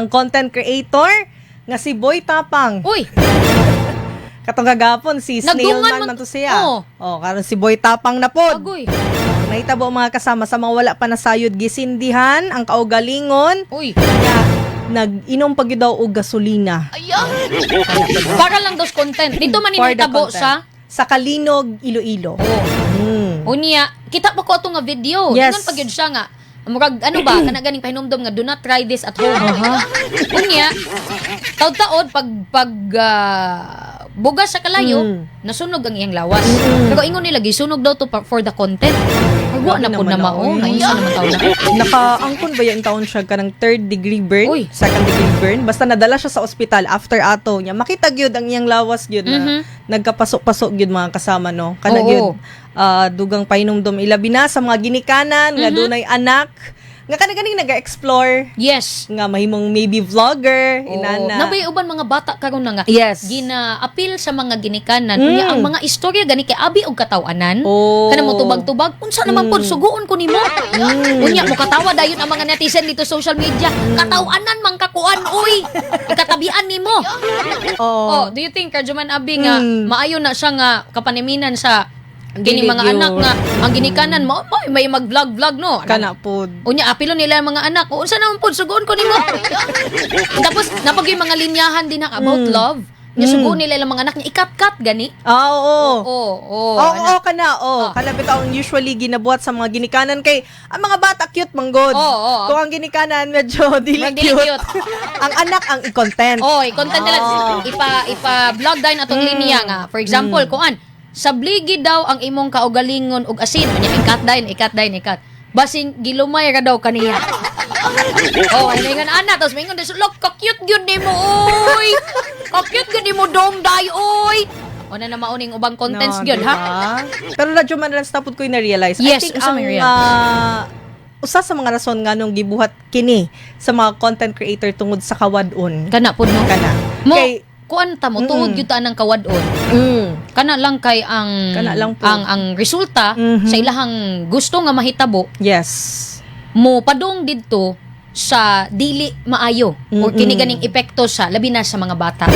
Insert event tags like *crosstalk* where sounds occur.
ang content creator nga si Boy Tapang. Uy, *laughs* Katong kagapon si Snailman man- man to siya. Oo. Oh, karon si Boy Tapang na pod. agoy. Nahitabo mga kasama sa mga wala pa nasayod gisindihan ang kaugalingon Uy. nga nag-inom pag daw og gasolina. Ayan. Para lang daw sa content. Dito man For the initabo content. sa sa Kalinog, Iloilo. Oh. Mm. Unya, kita pa ko ato nga video. Yes. Ingon pag yun siya nga. Murag, ano ba, *clears throat* kana ganing pahinumdom nga, do not try this at home. Unya, taod-taod, pag, pag, ah, bugas sa kalayo, Mm. nasunog ang iyang lawas. Mm. Pero ingon nila, gisunog daw to for the content. Agwa na po naman na mao. Naisa naman tao na. Nakaangkon ba yung taon siya kanang third degree burn? Uy. Second degree burn? Basta nadala siya sa ospital after ato niya. Makita gyud ang iyang lawas gyud na Mhm. nagkapasok-pasok gyud mga kasama no. Kana gyud ah, dugang pahinumdom ilabi na sa mga ginikanan nga Mhm. dunay anak nga kana ganing naga-explore Yes. nga mahimong maybe vlogger Oo. inana. Nabay uban mga bata karon na nga. Yes. Gina-appeal sa mga ginikanan. Mm. Ang mga istorya gani kay abi og katawanan. Oh. Kana mo tubag-tubag, unsa naman Mm. pod suguon ko nimo. Mm. Unya mo katawa dayon ang mga netizen dito sa social media. Katawanan man kakuan uy. Ikatabian nimo. Oo. Oh, do you think Karjuman Abi nga Mm. maayo na siya nga kapaniminan sa kini Dili mga yun. anak nga ang ginikanan mo may, may mag-vlog-vlog no. kana pod. Unya apilo nila ang mga anak. O, unsa naman pod suguon ko nimo. *laughs* Tapos napag yung mga linyahan din ang about Mm. love. Nga Mm. suguon nila ang mga anak niya ikat-kat gani. Ah, oo. Oo, oo. Oo, ano. oo, kana, oo. Ah. Kana bitaw ang usually ginabuhat sa mga ginikanan kay ang mga bata cute manggod. Oo, oo. Kung ang ginikanan medyo *laughs* dili cute. cute. *laughs* ang anak ang i-content. Oh, i-content nila Ah. ipa ipa vlog din atong Mm. linya nga. For example, Mm. kuan sa bligi daw ang imong kaugalingon og asin. Unya ikat din, ikat din, ikat. Basing gilumay ra daw kaniya. *laughs* oh, nga ana tapos mingon des look ka-cute gyud nimo oy. Ka-cute gyud nimo dong day oy. O na na mauning ubang contents No, gyud diba? ha. Pero radyo man lang tapos ko na-realize. Yes, I think ang ah, usa sa mga rason nga nung gibuhat kini sa mga content creator tungod sa kawadon. Kana pud no. Kana. Mo Kay, kuan ta mo tuod gyud ta nang kawadon. mm, Kana lang kay ang Kana lang po. ang ang resulta Mhm. sa ilahang gusto nga mahitabo yes. mo padong didto sa dili maayo or Mm-mm. kini ganing epekto sa labi na sa mga bata.